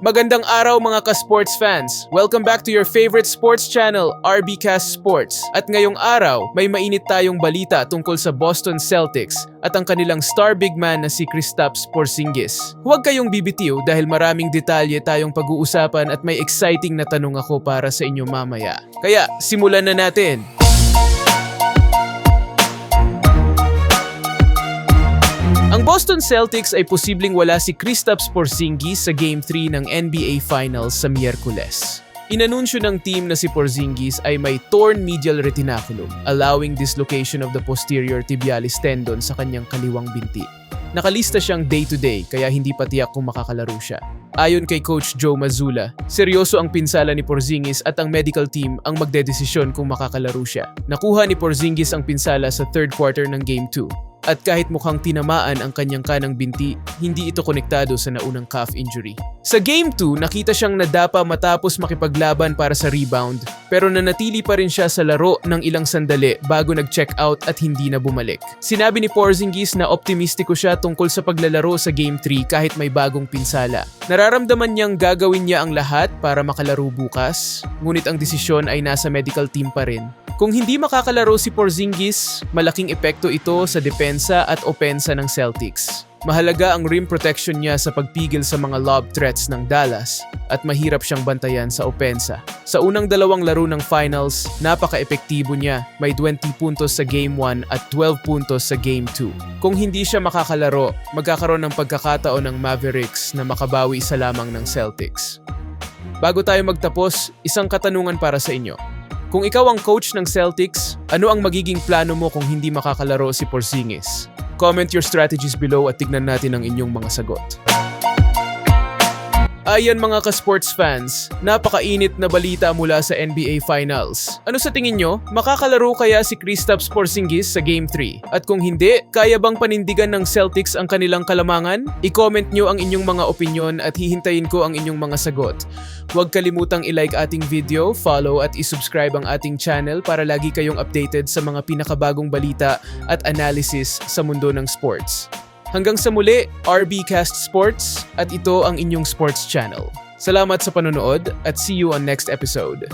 Magandang araw mga ka-sports fans! Welcome back to your favorite sports channel, RBcast Sports. At ngayong araw, may mainit tayong balita tungkol sa Boston Celtics at ang kanilang star big man na si Kristaps Porzingis. Huwag kayong bibitiw dahil maraming detalye tayong pag-uusapan at may exciting na tanong ako para sa inyo mamaya. Kaya, simulan na natin! Boston Celtics ay posibleng wala si Kristaps Porzingis sa Game 3 ng NBA Finals sa Miyerkules. Inanunsyo ng team na si Porzingis ay may torn medial retinaculum, allowing dislocation of the posterior tibialis tendon sa kanyang kaliwang binti. Nakalista siyang day-to-day kaya hindi pa tiyak kung makakalaro siya. Ayon kay Coach Joe Mazzulla, seryoso ang pinsala ni Porzingis at ang medical team ang magdedesisyon kung makakalaro siya. Nakuha ni Porzingis ang pinsala sa third quarter ng Game 2 at kahit mukhang tinamaan ang kanyang kanang binti, hindi ito konektado sa naunang calf injury. Sa Game 2, nakita siyang nadapa matapos makipaglaban para sa rebound pero nanatili pa rin siya sa laro ng ilang sandali bago nag-check out at hindi na bumalik. Sinabi ni Porzingis na optimistiko siya tungkol sa paglalaro sa Game 3 kahit may bagong pinsala. Nararamdaman niyang gagawin niya ang lahat para makalaro bukas, ngunit ang desisyon ay nasa medical team pa rin. Kung hindi makakalaro si Porzingis, malaking epekto ito sa depensa at opensa ng Celtics. Mahalaga ang rim protection niya sa pagpigil sa mga lob threats ng Dallas at mahirap siyang bantayan sa opensa. Sa unang dalawang laro ng finals, napaka-epektibo niya. May 20 puntos sa Game 1 at 12 puntos sa Game 2. Kung hindi siya makakalaro, magkakaroon ng pagkakataon ng Mavericks na makabawi sa lamang ng Celtics. Bago tayo magtapos, isang katanungan para sa inyo. Kung ikaw ang coach ng Celtics, ano ang magiging plano mo kung hindi makakalaro si Porzingis? Comment your strategies below at tignan natin ang inyong mga sagot. Ayan mga ka-sports fans, napakainit na balita mula sa NBA Finals. Ano sa tingin nyo? Makakalaro kaya si Kristaps Porzingis sa Game 3? At kung hindi, kaya bang panindigan ng Celtics ang kanilang kalamangan? I-comment nyo ang inyong mga opinion at hihintayin ko ang inyong mga sagot. Huwag kalimutang i-like ating video, follow at i-subscribe ang ating channel para lagi kayong updated sa mga pinakabagong balita at analysis sa mundo ng sports. Hanggang sa muli, RBcast Sports at ito ang inyong sports channel. Salamat sa panonood at see you on next episode.